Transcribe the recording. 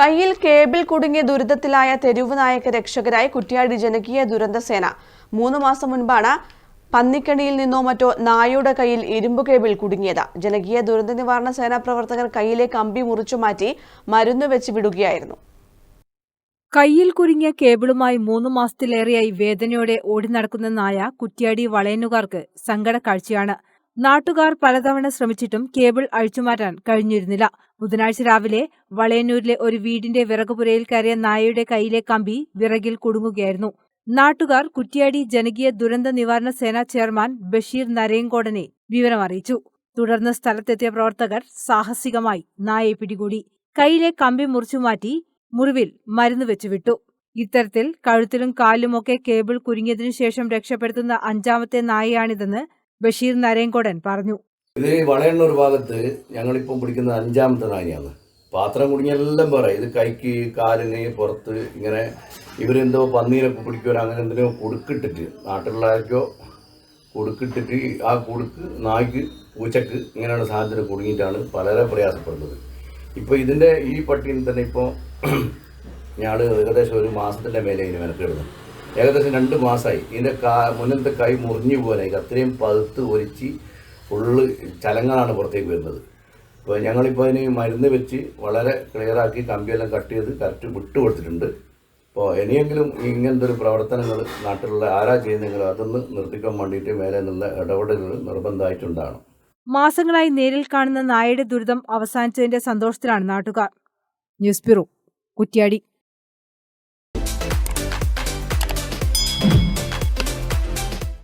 കയ്യിൽ കേബിൾ കുടുങ്ങിയ ദുരിതത്തിലായ തെരുവ് നായക രക്ഷകരായി കുറ്റിയാടി ജനകീയ ദുരന്തസേന മൂന്ന് മാസം മുൻപാണ് പന്നിക്കണിയിൽ നിന്നോ മറ്റോ നായയുടെ കയ്യിൽ ഇരുമ്പ് കേബിൾ കുടുങ്ങിയത്. ജനകീയ ദുരന്ത നിവാരണ സേനാ പ്രവർത്തകർ കയ്യിലെ കമ്പി മുറിച്ചു മാറ്റി മരുന്ന് വെച്ച് വിടുകയായിരുന്നു. കയ്യിൽ കുരുങ്ങിയ കേബിളുമായി മൂന്ന് മാസത്തിലേറെയായി വേദനയോടെ ഓടി നടക്കുന്ന നായ കുറ്റിയാടി വളയനുകാർക്ക് സങ്കട കാഴ്ചയാണ് നാട്ടുകാർ പലതവണ ശ്രമിച്ചിട്ടും കേബിൾ അഴിച്ചുമാറ്റാൻ കഴിഞ്ഞിരുന്നില്ല. ബുധനാഴ്ച രാവിലെ വളയന്നൂരിലെ ഒരു വീടിന്റെ വിറകുപുരയിൽ കയറിയ നായയുടെ കയ്യിലെ കമ്പി വിറകിൽ കുടുങ്ങുകയായിരുന്നു. നാട്ടുകാർ കുറ്റ്യാടി ജനകീയ ദുരന്ത നിവാരണ സേന ചെയർമാൻ ബഷീർ നരേങ്കോടനെ വിവരമറിയിച്ചു തുടർന്ന് സ്ഥലത്തെത്തിയ പ്രവർത്തകർ സാഹസികമായി നായയെ പിടികൂടി. കയ്യിലെ കമ്പി മുറിച്ചുമാറ്റി മുറിവിൽ മരുന്ന് വെച്ചുവിട്ടു. ഇത്തരത്തിൽ കഴുത്തിലും കാലിലുമൊക്കെ കേബിൾ കുരുങ്ങിയതിനു ശേഷം രക്ഷപ്പെടുത്തുന്ന അഞ്ചാമത്തെ നായയാണിതെന്ന് ബഷീർ നരേങ്കോടൻ പറഞ്ഞു. ഇത് വളയണ്ണൂർ ഭാഗത്ത് ഞങ്ങളിപ്പം പിടിക്കുന്ന അഞ്ചാമത്തെ നാനിയാണ് പാത്രം കുടുങ്ങിയെല്ലാം പറയും. ഇത് കൈക്ക് കാലിന് പുറത്ത് ഇങ്ങനെ ഇവരെന്തോ പന്നീരൊക്കെ പിടിക്കുമോ അങ്ങനെ എന്തെങ്കിലും കൊടുക്കിട്ടിട്ട് നാട്ടിലുള്ളവർക്കോ കൊടുക്കിട്ടിട്ട് ആ കൊടുക്ക് നായ്ക്ക് പൂച്ചക്ക് ഇങ്ങനെയുള്ള സാധനത്തിന് കുടുങ്ങിയിട്ടാണ് പലരെ പ്രയാസപ്പെടുന്നത്. ഇപ്പോൾ ഇതിന്റെ ഈ പട്ടിയിൽ തന്നെ ഇപ്പോൾ ഞങ്ങൾ ഏകദേശം ഒരു മാസത്തിന്റെ മേലെ ഇതിന് മെനക്കെടുന്നു ഏകദേശം രണ്ട് മാസമായി ഇതിന്റെ കാ മുന്നത്തെ കൈ മുറിഞ്ഞു പോകാനായി. അത്രയും പതുത്ത് ഒരിച്ച് ഫുള്ള് ചലങ്ങളാണ് പുറത്തേക്ക് വരുന്നത്. അപ്പോൾ ഞങ്ങളിപ്പോൾ അതിന് മരുന്ന് വെച്ച് വളരെ ക്ലിയറാക്കി കമ്പിയെല്ലാം കട്ട് ചെയ്ത് കറക്റ്റ് വിട്ടുകൊടുത്തിട്ടുണ്ട് അപ്പോൾ ഇനിയെങ്കിലും ഇങ്ങനത്തെ ഒരു പ്രവർത്തനങ്ങൾ നാട്ടിലുള്ള ആരാ ചെയ്യുന്നെങ്കിലും അതൊന്ന് നിർത്തിക്കാൻ വേണ്ടിയിട്ട് മേലെ നിന്നുള്ള ഇടപെടലുകൾ നിർബന്ധമായിട്ടുണ്ടാണ് മാസങ്ങളായി നേരിൽ കാണുന്ന നായയുടെ ദുരിതം അവസാനിച്ചതിന്റെ സന്തോഷത്തിലാണ് നാട്ടുകാർ. News bureau Kuttiadi.